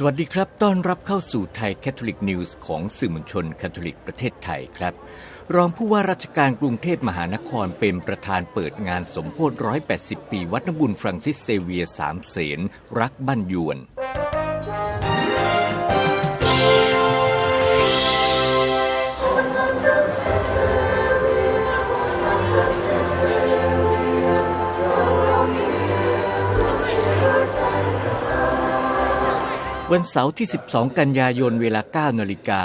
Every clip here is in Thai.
สวัสดีครับ ต้อนรับเข้าสู่ไทยแคทอลิกนิวส์ของสื่อมวลชนแคทอลิกประเทศไทยครับ รองผู้ว่าราชการกรุงเทพมหานครเป็นประธานเปิดงานสมโพธิ180 ปี วัดนบุญฟรังซิสเซเวียสามเสนรักบ้านยวน วันเสาร์ที่ 12 กันยายนเวลา 9 นาฬิกา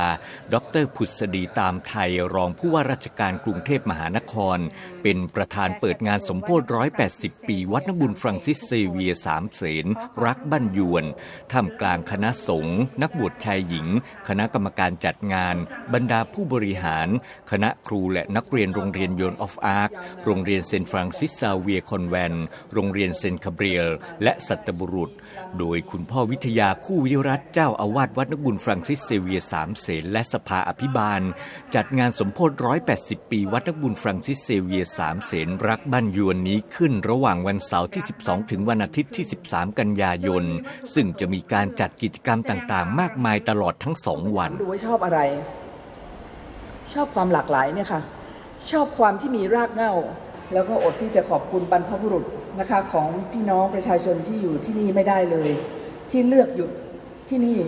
ดรผุษดีตามไทยรองผู้ว่าราชการกรุงเทพมหานคร เป็นประธานเปิดงานสมโพธิ 180 ปี วัดนบุญฟรังซิสเซเวียสามเสนรักบ้านยวนท่ามกลางคณะสงฆ์นักบวชชายหญิง คณะกรรมการจัดงาน บรรดาผู้บริหาร คณะครูและนักเรียนโรงเรียนยนออฟอาร์คโรงเรียนเซนฟรังซิสซาเวียคอนแวนโรงเรียนเซนคาเบรียลและสัตบุรุษ โดยคุณพ่อวิทยาคู่วิรัตเจ้าอาวาสวัดนักบุญฟรังซิสเซเวียสามเสนและสภาอภิบาล จัดงานสมโพธิ180 ปีวัดนักบุญฟรังซิสเซเวียสามเสนรักบ้านยวนนี้ขึ้นระหว่างวันเสาร์ที่ 12 ถึงวันอาทิตย์ที่ 13 กันยายน ซึ่งจะมีการจัดกิจกรรมต่างๆ มากมายตลอดทั้งสองวัน ดูว่าชอบอะไร ชอบความหลากหลายเนี่ยค่ะ ชอบความที่มีรากเหง้า แล้วก็อดที่จะขอบคุณบรรพบุรุษนะคะของพี่น้องประชาชนที่อยู่ที่นี่ไม่ได้เลย ที่เลือกหยุด ที่นี่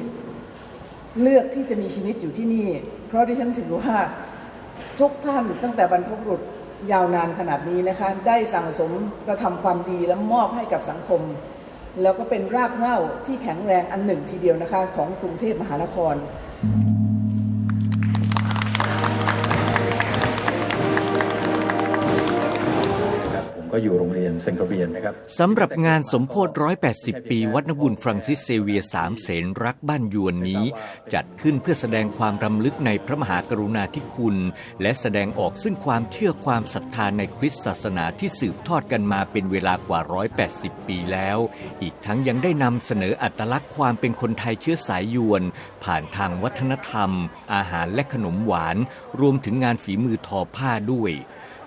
เลือกที่จะมีชีวิตอยู่ที่นี่ เพราะที่ฉันถือว่าทุกท่านตั้งแต่บรรพบุรุษยาวนานขนาดนี้นะคะ ได้สั่งสมกระทำความดีและมอบให้กับสังคม แล้วก็เป็นรากเหง้าที่แข็งแรงอันหนึ่งทีเดียวนะคะ ของกรุงเทพมหานคร ก็อยู่โรงเรียนเซนต์คาเบียนนะครับสำหรับงานสมโพธิ180 ปีวัดนบุญฟรังซิสเซเวียสามเสนรักบ้านยวนนี้ จัดขึ้นเพื่อแสดงความรำลึกในพระมหากรุณาธิคุณ และแสดงออกซึ่งความเชื่อความศรัทธาในคริสตศาสนาที่สืบทอดกันมาเป็นเวลากว่า 180 ปีแล้ว อีกทั้งยังได้นำเสนออัตลักษณ์ความเป็นคนไทยเชื้อสายยวน ผ่านทางวัฒนธรรม อาหารและขนมหวาน รวมถึงงานฝีมือทอผ้าด้วย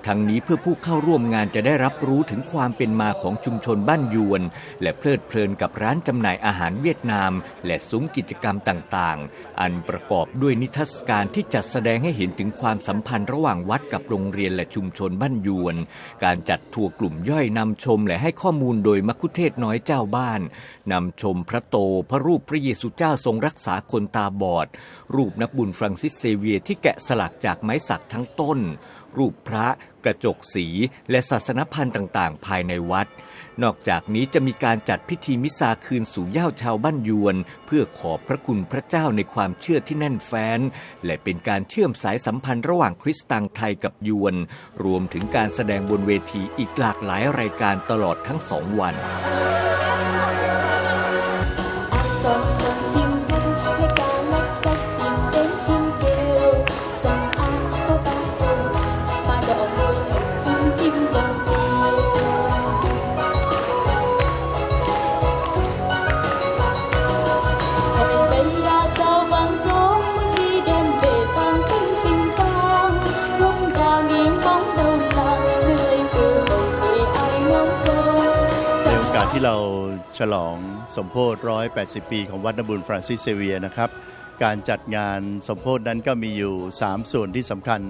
ทั้งนี้เพื่อผู้เข้าร่วมงานจะได้รับรู้ถึงความเป็นมาของชุมชนบ้านยวน และเพลิดเพลินกับร้านจำหน่ายอาหารเวียดนาม และซุ้มกิจกรรมต่างๆ อันประกอบด้วยนิทรรศการที่จัดแสดงให้เห็นถึงความสัมพันธ์ระหว่างวัดกับโรงเรียนและชุมชนบ้านยวน การจัดทัวร์กลุ่มย่อยนำชมและให้ข้อมูลโดยมัคคุเทศน้อยเจ้าบ้านนำชมพระโตพระรูปพระเยซูเจ้าทรงรักษาคนตาบอด รูปนักบุญฟรังซิสเซเวียที่แกะสลักจากไม้สักทั้งต้น รูปพระกระจกสีและศาสนพันธ์ต่างๆ ภายในวัด นอกจากนี้จะมีการจัดพิธีมิสาคืนสู่ย้าชาวบ้านยวน เพื่อขอบพระคุณพระเจ้าในความเชื่อที่แน่นแฟ้น และเป็นการเชื่อมสายสัมพันธ์ระหว่างคริสตังไทยกับยวน รวมถึงการแสดงบนเวทีอีกหลากหลายรายการตลอดทั้งสองวัน ที่เราฉลองสมโพธิ180 ปีของวัดนบุญฟรานซิสเซเวียนะครับ การจัดงานสมโพธินั้นก็มีอยู่ 3 ส่วนที่สำคัญ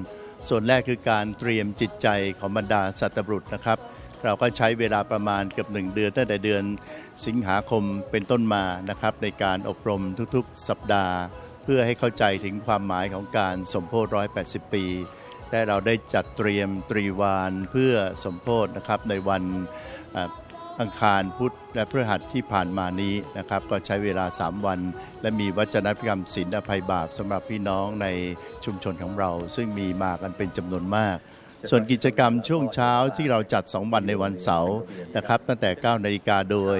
ส่วนแรกคือการเตรียมจิตใจของบรรดาสัตบุรุษนะครับ เราก็ใช้เวลาประมาณเกือบหนึ่งเดือนตั้งแต่เดือนสิงหาคมเป็นต้นมานะครับ ในการอบรมทุกๆ สัปดาห์ เพื่อให้เข้าใจถึงความหมายของการสมโพธิ180 ปีและเราได้จัดเตรียมตรีวานเพื่อสมโพธินะครับในวัน อ่ออังคารพุธและพฤหัสที่ผ่านมานี้นะครับ ก็ใช้เวลา 3 วัน และมีวัจนกรรมศีลอภัยบาปสำหรับพี่น้องในชุมชนของเรา ซึ่งมีมากันเป็นจำนวนมาก ส่วนกิจกรรมช่วงเช้าที่เราจัด 2 วันในวันเสาร์นะครับ ตั้งแต่ 9 นาฬิกาโดย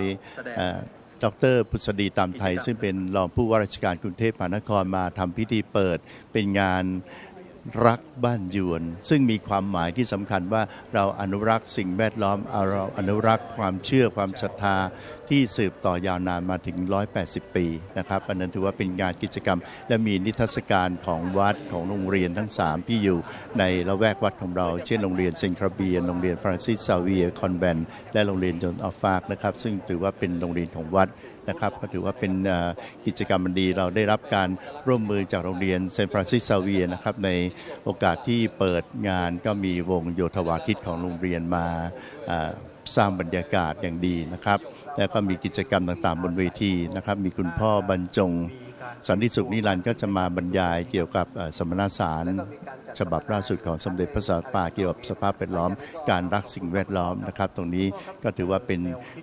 เอ่อดรพุษดีตามไทย ซึ่งเป็นรองผู้ว่าราชการกรุงเทพมหานครมาทำพิธีเปิดเป็นงาน รักบ้านยวน ซึ่งมีความหมายที่สำคัญว่าเราอนุรักษ์สิ่งแวดล้อมเราอนุรักษ์ความเชื่อความศรัทธาที่สืบต่อยาวนานมาถึง 180 ปีนะครับอันนั้นถือว่าเป็นงานกิจกรรม และมีนิทรรศการของวัดของโรงเรียนทั้ง 3 ที่อยู่ในละแวกวัดของเรา เช่นโรงเรียนเซนคราเบียนโรงเรียนฟรานซิสซาเวียคอนแวนและโรงเรียนจนออฟฟากนะครับซึ่งถือว่าเป็นโรงเรียนของวัด นะครับก็ถือว่าเป็นกิจกรรมดีเราได้รับการร่วมมือจากโรงเรียนเซนฟรานซิสซาเวียนะครับในโอกาสที่เปิดงานก็มีวงโยธวาทิตของโรงเรียนมาสร้างบรรยากาศอย่างดีนะครับ แล้วก็มีกิจกรรมต่างๆบนเวทีนะครับ มีคุณพ่อบรรจง สันติสุขนิรันดร์ก็จะมาบรรยายเกี่ยวกับสมณสารฉบับล่าสุดของสมเด็จพระสัตว์ป่าเกี่ยวกับสภาพแวดล้อม การรักสิ่งแวดล้อมนะครับ ตรงนี้ก็ถือว่าเป็น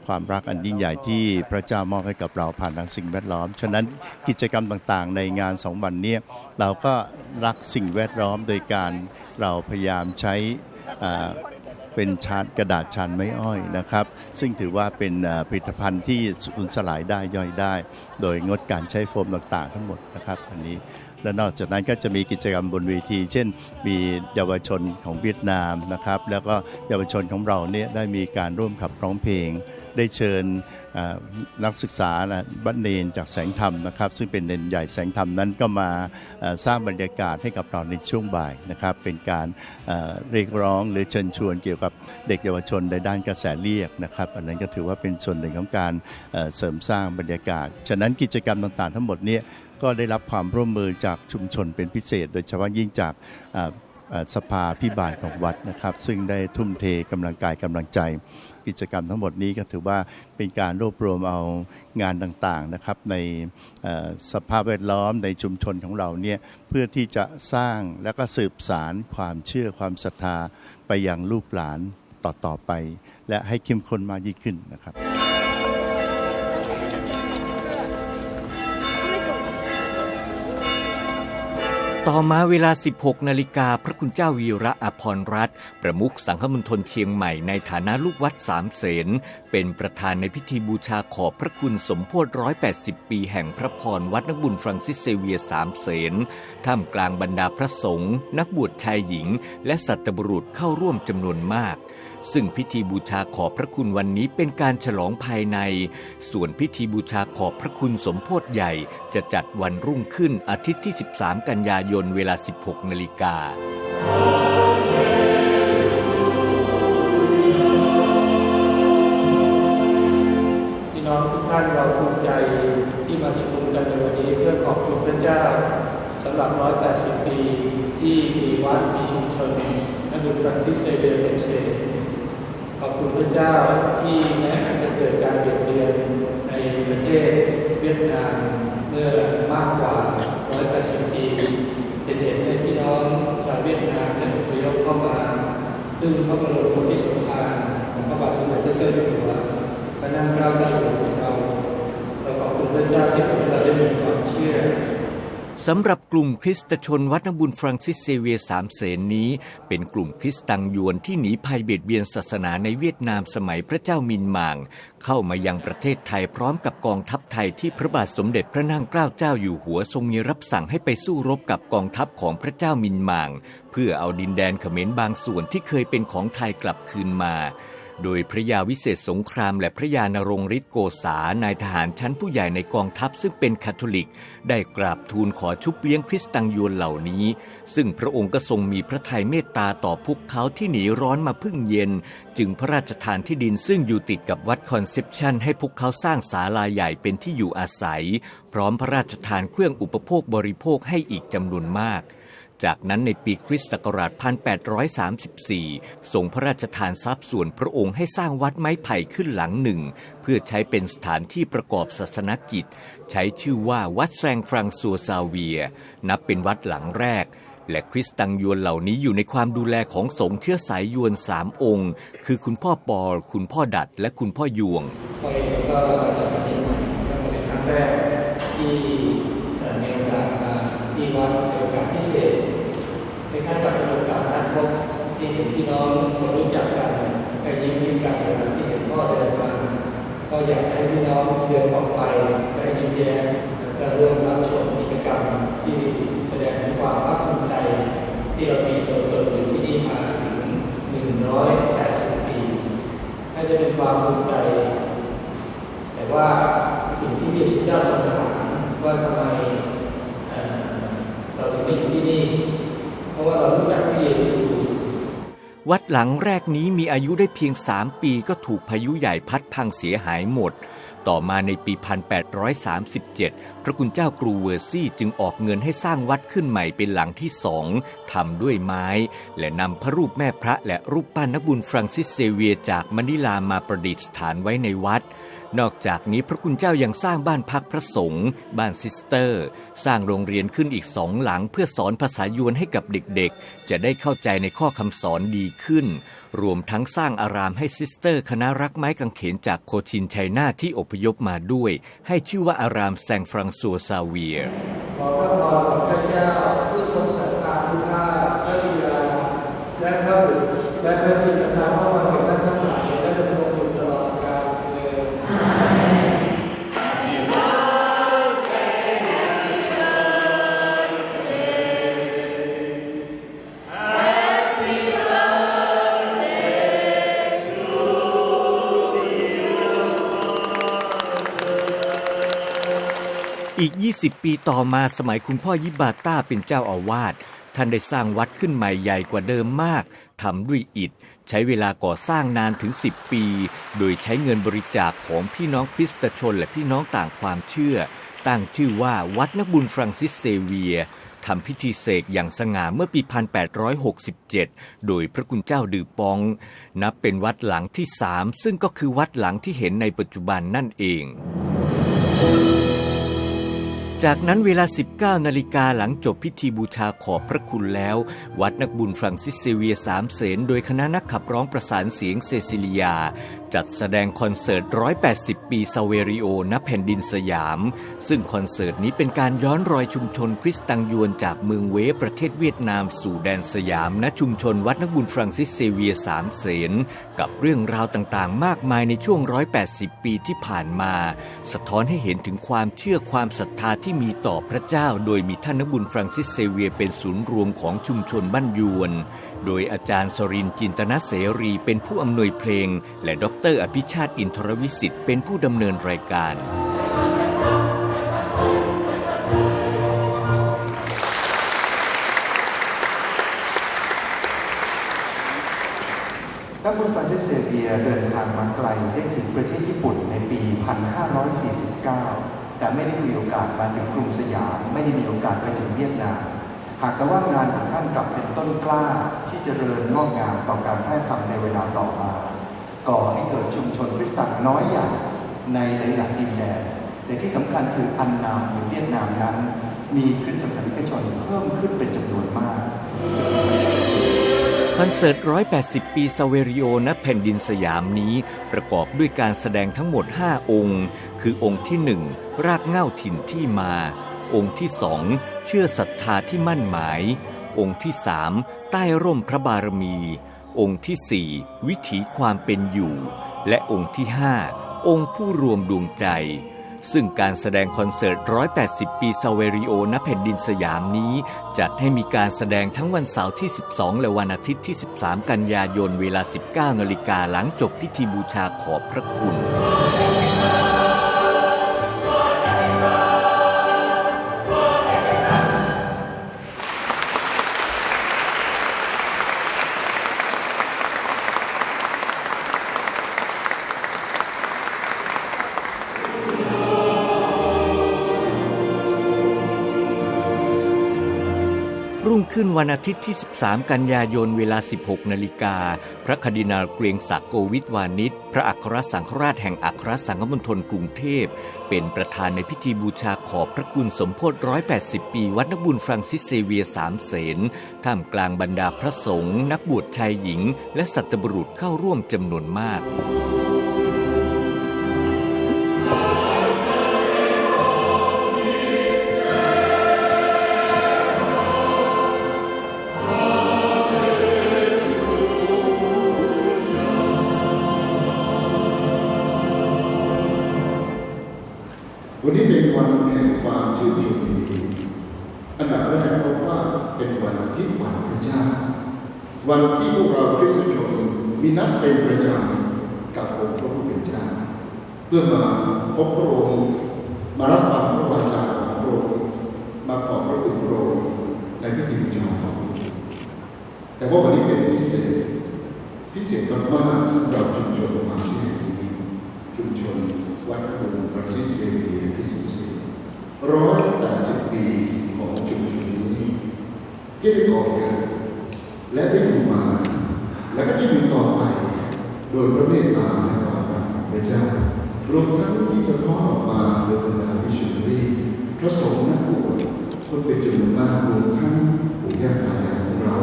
ความรักอันยิ่งใหญ่ที่พระเจ้ามอบให้กับเราผ่านทางสิ่งแวดล้อม ฉะนั้นกิจกรรมต่างๆ ในงานสองวันนี้เราก็รักสิ่งแวดล้อมโดยการเราพยายามใช้ เป็นชานกระดาษชานไม้อ้อยนะครับ ซึ่งถือว่าเป็นผลิตภัณฑ์ที่สูญสลายได้ย่อยได้ โดยงดการใช้โฟมต่างๆ ทั้งหมดนะครับอันนี้ และนอกจากนั้นก็จะมีกิจกรรมบนเวที เช่น มีเยาวชนของเวียดนามนะครับ แล้วก็เยาวชนของเราเนี่ยได้มีการร่วมขับร้องเพลง ได้เชิญนักศึกษานะบัณเนนจากแสงธรรมนะครับ ซึ่งเป็นเนนใหญ่แสงธรรมนั้นก็มาสร้างบรรยากาศให้กับเราในช่วงบ่ายนะครับ เป็นการเรียกร้องหรือเชิญชวนเกี่ยวกับเด็กเยาวชนในด้านกระแสเรียกนะครับ อันนั้นก็ถือว่าเป็นส่วนหนึ่งของการเสริมสร้างบรรยากาศ ฉะนั้นกิจกรรมต่างๆ ทั้งหมดเนี้ ก็ได้รับความร่วมมือจากชุมชนเป็นพิเศษ โดยเฉพาะยิ่งจากสภาพิบาลของวัดนะครับ ซึ่งได้ทุ่มเทกำลังกายกำลังใจ กิจกรรมทั้งหมดนี้ก็ถือว่าเป็นการรวบรวมเอางานต่างๆนะครับในสภาพแวดล้อมในชุมชนของเราเนี่ยเพื่อที่จะสร้างและก็สืบสารความเชื่อความศรัทธาไปยังลูกหลานต่อๆไป และให้เข้มข้นมากยิ่งขึ้นนะครับ ต่อมาเวลา 16 นาฬิกาพระคุณเจ้าวีระอภรรัตน์ประมุขสังฆมณฑลเชียงใหม่ในฐานะลูกวัดสามเสนเป็นประธานในพิธีบูชาขอบพระคุณสมโพธิ180 ปีแห่งพระพรวัดนักบุญฟรังซิสเซเวียสามเสนท่ามกลางบรรดาพระสงฆ์นักบวชชายหญิง และสัตบุรุษเข้าร่วมจำนวนมาก ซึ่งพิธีบูชาขอบพระคุณวันนี้เป็นการฉลองภายใน ส่วนพิธีบูชาขอบพระคุณสมโพธิใหญ่จะจัดวันรุ่งขึ้นอาทิตย์ที่ 13 กันยายนเวลา 16 นาฬิกาพี่น้องทุกท่านเราภูมิใจที่มาชุมนุมกันในวันนี้เพื่อขอบคุณพระเจ้าสำหรับ 180 ปีที่มีวัดมีชุมชนนักบุญฟรังซิสเซเวียร์สมเสน ขอบคุณพระเจ้าที่แม้อาจจะเกิดการเปลี่ยนเปลี่ยนในประเทศเวียดนามเมื่อมากกว่า 180 ปีเป็นเหตุให้พี่น้องชาวเวียดนามได้อพยพเข้ามา ซึ่งพระบรมโพธิสมภารของพระบาทสมเด็จพระเจ้าอยู่หัวพระนางเกล้าเจ้าอยู่หัวของเราเราขอบคุณพระเจ้าที่ทำให้เราได้มีความเชื่อ สำหรับกลุ่มคริสตชนวัดนบุญฟรังซิสเซเวียสามเสนนี้ เป็นกลุ่มคริสตังยวนที่หนีภัยเบียดเบียนศาสนาในเวียดนามสมัยพระเจ้ามินมาง เข้ามายังประเทศไทยพร้อมกับกองทัพไทยที่พระบาทสมเด็จพระนั่งเกล้าเจ้าอยู่หัวทรงมีรับสั่งให้ไปสู้รบกับกองทัพของพระเจ้ามินมาง เพื่อเอาดินแดนเขมรบางส่วนที่เคยเป็นของไทยกลับคืนมา โดยพระยาวิเศษสงครามและพระยานรงฤทธิ์โกษานายทหารชั้นผู้ใหญ่ในกองทัพซึ่งเป็นคาทอลิก ได้กราบทูลขอชุบเลี้ยงคริสตังยวนเหล่านี้ ซึ่งพระองค์ก็ทรงมีพระทัยเมตตาต่อพวกเขาที่หนีร้อนมาพึ่งเย็น จึงพระราชทานที่ดินซึ่งอยู่ติดกับวัดคอนเซปชันให้พวกเขาสร้างศาลาใหญ่เป็นที่อยู่อาศัย พร้อมพระราชทานเครื่องอุปโภคบริโภคให้อีกจำนวนมาก จากนั้นในปีคริสต์ศักราช 1834 ทรงพระราชทานทรัพย์ส่วนพระองค์ให้สร้างวัดไม้ไผ่ขึ้นหลังหนึ่ง เพื่อใช้เป็นสถานที่ประกอบศาสนกิจ ใช้ชื่อว่าวัดแซงฟรังซัวซาเวีย นับเป็นวัดหลังแรก และคริสตังยวนเหล่านี้อยู่ในความดูแลของสงฆ์เชื้อสายยวนสามองค์ คือคุณพ่อปอลคุณพ่อดัด และคุณพ่อยวงพอเองก็มาจากเชียงใหม่ก็เป็นครั้งแรกที่เอ่อมีโอกาสมาที่วัดในโอกาสพิเศษคล้ายๆกับเป็นโอกาสนัดพบที่เห็นพี่น้องมารู้จักกันก็ยิ้มยิ้มกันเวลาที่เห็นพ่อเดินมา ก็อยากให้พี่น้องเดินออกไปได้ยิ้มแย้มและร่วมรับชมกิจกรรมที่แสดงถึงความภาคภูมิใจ ที่เรามีตัวตนอยู่ที่นี่มาถึง 180 ปีน่าจะเป็นความภูมิใจ แต่ว่าสิ่งที่พระเจ้าทรงถามว่าทำไมเราถึงม่อยู่ที่นี่ เพราะว่าเรารู้จักพระเยซู วัดหลังแรกนี้มีอายุได้เพียงสามปีก็ถูกพายุใหญ่พัดพังเสียหายหมด ต่อมาในปี 1837 พระคุณเจ้ากรูเวอร์ซี่จึงออกเงินให้สร้างวัดขึ้นใหม่เป็นหลังที่สองทำด้วยไม้ และนำพระรูปแม่พระและรูปปั้นนักบุญฟรังซิสเซเวียจากมนิลามาประดิษฐานไว้ในวัดนอกจากนี้พระคุณเจ้ายังสร้างบ้านพักพระสงฆ์บ้านซิสเตอร์ สร้างโรงเรียนขึ้นอีกสองหลังเพื่อสอนภาษายวนให้กับเด็กๆ จะได้เข้าใจในข้อคำสอนดีขึ้น รวมทั้งสร้างอารามให้ซิสเตอร์คณะรักไม้กางเขนจากโคชินไชน่าที่อพยพมาด้วย ให้ชื่อว่าอารามแซงฟรังซัวซาเวียร์ขอพระพรของพระเจ้าผู้ทรงศรัทธานุภาพพระบิดาและพระบุตรและพระ 20 ปีต่อมาสมัยคุณพ่อยิบาต้าเป็นเจ้าอาวาสท่านได้สร้างวัดขึ้นใหม่ใหญ่กว่าเดิมมากทำด้วยอิฐ ใช้เวลาก่อสร้างนานถึง 10 ปี โดยใช้เงินบริจาคของพี่น้องคริสตชนและพี่น้องต่างความเชื่อ ตั้งชื่อว่าวัดนักบุญฟรังซิสเซเวียร์ทำพิธีเสกอย่างสง่าเมื่อปี 1867 โดยพระคุณเจ้าดือปอง นับเป็นวัดหลังที่สามซึ่งก็คือวัดหลังที่เห็นในปัจจุบันนั่นเอง จากนั้นเวลา 19 นาฬิกาหลังจบพิธีบูชาขอบพระคุณแล้ว วัดนักบุญฟรังซิสเซเวียสามเสนโดยคณะนักขับร้องประสานเสียงเซซิลิยาจัดแสดงคอนเสิร์ต 180 ปีซาเวริโอ ณ แผ่นดินสยาม ซึ่งคอนเสิร์ตนี้เป็นการย้อนรอยชุมชนคริสตังยวนจากเมืองเวประเทศเวียดนามสู่แดนสยาม ณ ชุมชนวัดนักบุญฟรังซิสเซเวียสามเสน กับเรื่องราวต่างๆ มากมายในช่วง 180 ปีที่ผ่านมา สะท้อนให้เห็นถึงความเชื่อความศรัทธาที่มีต่อพระเจ้า โดยมีท่านนักบุญฟรังซิสเซเวียเป็นศูนย์รวมของชุมชนบ้านยวน โดยอาจารย์สรินจินตนาเสรีเป็นผู้อำนวยเพลง และดรอภิชาติอินทรวิสิทธิ์เป็นผู้ดำเนินรายการนักบุญฟรานซิสเซเวียเดินทางมาไกลได้ถึงประเทศญี่ปุ่นในปี 1549 แต่ไม่ได้มีโอกาสมาถึงกรุงสยาม ไม่ได้มีโอกาสไปถึงเวียดนามหากแต่ว่างานของท่านกลับเป็นต้นกล้า เจริญงอกงามต่อการแพร่ธรรมในเวลาต่อมา ก่อให้เกิดชุมชนคริสตจักรน้อยใหญ่ในหลายๆดินแดนแต่ที่สำคัญคืออันนามหรือเวียดนามนั้น มีคริสตศาสนิกชนเพิ่มขึ้นเป็นจำนวนมากคอนเสิร์ต 180 ปีซาเวริโอณแผ่นดินสยามนี้ ประกอบด้วยการแสดงทั้งหมด 5 องค์ คือองค์ที่ 1 รากเง้าถิ่นที่มา องค์ที่สองเชื่อศรัทธาที่มั่นหมาย องค์ที่สามใต้ร่มพระบารมี องค์ที่สี่วิถีความเป็นอยู่ และองค์ที่ห้าองค์ผู้รวมดวงใจ ซึ่งการแสดงคอนเสิร์ต 180 ปีซาเวริโอณแผ่นดินสยามนี้ จัดให้มีการแสดงทั้งวันเสาร์ที่ 12 และวันอาทิตย์ที่ 13 กันยายนเวลา 19นาฬิกาหลังจบพิธีบูชาขอบพระคุณ รุ่งขึ้นวันอาทิตย์ที่ 13 กันยายนเวลา 16 นาฬิกา พระคดินาลเกรียงศักดิ์โกวิทวานิชพระอัครสังฆราชแห่งอัครสังฆมณฑลกรุงเทพ เป็นประธานในพิธีบูชาขอบพระคุณสมโพธิ180 ปี วัดนักบุญฟรังซิสเซเวียสามเสนท่ามกลางบรรดาพระสงฆ์นักบวชชายหญิง และสัตบุรุษเข้าร่วมจำนวนมาก วันที่พวกเราคริสตชนมีนัดเป็นประจำกับองค์พระผู้เป็นเจ้าเพื่อมาพบพระองค์มารับฟังพระวาจาของพระองค์มาขอบพระคุณพระองค์ในพิธีบูชาของพระองค์แต่ว่าวันนี้เป็นพิเศษพิเศษมากๆสำหรับชุมชนความเชื่อแห่งนี้ชุมชนวัดบุญฟรานซิสเซเวียที่สิบสี่ร้อยแปดสิบปีของชุมชนนี้ที่ได้ก่อเกิด และได้อยู่มา และก็จะอยู่ต่อไป โดยพระเมตตาและความรักของพระเจ้ารวมทั้งที่สะท้อนออกมาโดยบรรดามิชชันนารีพระสงฆ์นักบวชคนเป็นจำนวนมากรวมทั้งปู่ย่าตายายของเรา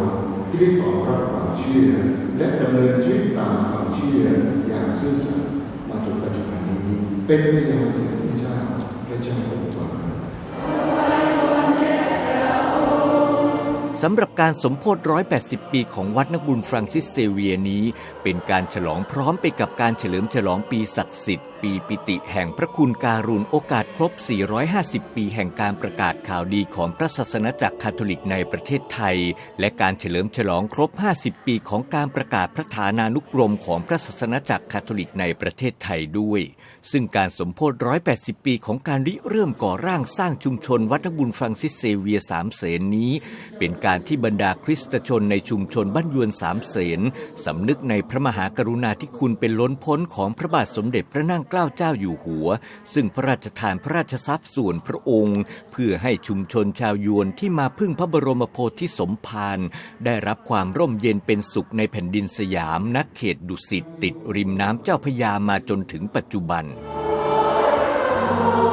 ที่ได้ตอบรับความเชื่อ และดำเนินชีวิตตามความเชื่ออย่างซื่อสัตย์มาจนปัจจุบันนี้ เป็นพยานถึงพระเจ้าพระเจ้า สำหรับการสมโพธิ180 ปีของวัดนักบุญฟรังซิสเซเวียนี้ เป็นการฉลองพร้อมไปกับการเฉลิมฉลองปีศักดิ์สิทธิ์ ปีปิติแห่งพระคุณการุณโอกาสครบ 450 ปีแห่งการประกาศข่าวดีของพระศาสนาจักรคาทอลิกในประเทศไทย และการเฉลิมฉลองครบ 50 ปีของการประกาศพระฐานานุกรมของพระศาสนาจักรคาทอลิกในประเทศไทยด้วย ซึ่งการสมโพธิ180 ปีของการริเริ่มก่อร่างสร้างชุมชนวัดนักบุญฟรังซิสเซเวียสามเสนนี้ เป็นการที่บรรดาคริสตชนในชุมชนบ้านยวนสามเสนสำนึกในพระมหากรุณาธิคุณเป็นล้นพ้นของพระบาทสมเด็จพระนั่งเกล้าเจ้าอยู่หัว ซึ่งพระราชทานพระราชทรัพย์ส่วนพระองค์ เพื่อให้ชุมชนชาวยวนที่มาพึ่งพระบรมโพธิสมภารได้รับความร่มเย็นเป็นสุขในแผ่นดินสยามนักเขตดุสิตติดริมน้ำเจ้าพยามาจนถึงปัจจุบันうん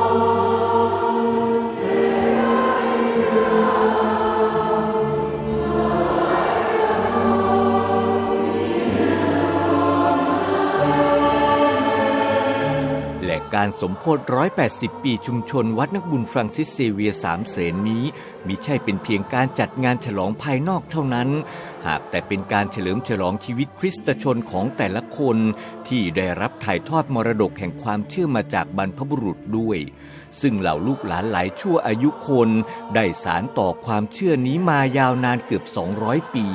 และการสมโพธิ180 ปีชุมชนวัดนักบุญฟรังซิสเซเวียสามเสนนี้มิใช่เป็นเพียงการจัดงานฉลองภายนอกเท่านั้น หากแต่เป็นการเฉลิมฉลองชีวิตคริสตชนของแต่ละคน ที่ได้รับถ่ายทอดมรดกแห่งความเชื่อมาจากบรรพบุรุษด้วย ซึ่งเหล่าลูกหลานหลายชั่วอายุคน ได้สารต่อความเชื่อนี้มายาวนานเกือบ 200 ปี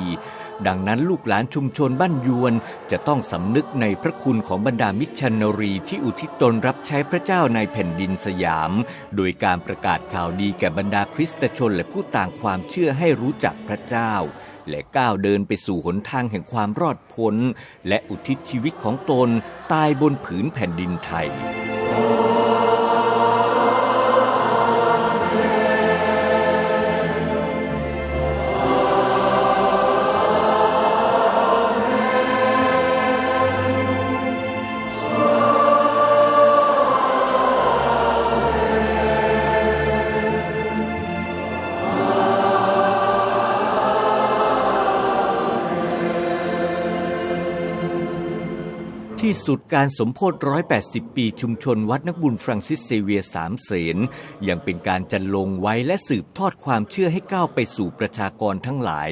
ดังนั้นลูกหลานชุมชนบ้านยวนจะต้องสำนึกในพระคุณของบรรดามิชชันนารีที่อุทิศตนรับใช้พระเจ้าในแผ่นดินสยาม โดยการประกาศข่าวดีแก่บรรดาคริสตชนและผู้ต่างความเชื่อให้รู้จักพระเจ้า และก้าวเดินไปสู่หนทางแห่งความรอดพ้น และอุทิศชีวิตของตนตายบนผืนแผ่นดินไทย ที่สุดการสมโพธิ180 ปีชุมชนวัดนักบุญฟรังซิสเซเวียสามเสนยังเป็นการจันลงไว้และสืบทอดความเชื่อให้ก้าวไปสู่ประชากรทั้งหลาย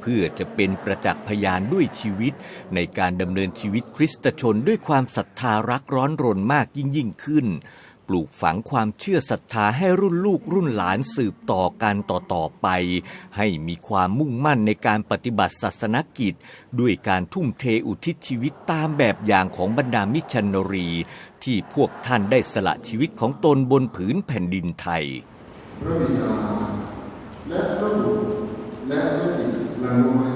เพื่อจะเป็นประจักษ์พยานด้วยชีวิต ในการดำเนินชีวิตคริสตชนด้วยความศรัทธารักร้อนรนมากยิ่งยิ่งขึ้น ปลูกฝังความเชื่อศรัทธาให้รุ่นลูกรุ่นหลานสืบต่อกันต่อๆไป ให้มีความมุ่งมั่นในการปฏิบัติศาสนกิจ ด้วยการทุ่มเทอุทิศชีวิตตามแบบอย่างของบรรดามิชันนารี ที่พวกท่านได้สละชีวิตของตนบนผืนแผ่นดินไทยพระบิดาและพระบุตรและพระจิตลังมา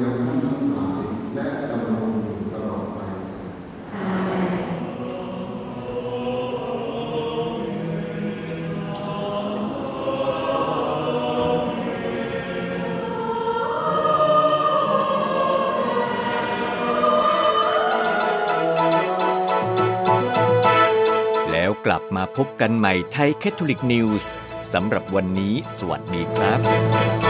พบกันใหม่ไทยแคทอลิกนิวส์สำหรับวันนี้ สวัสดีครับ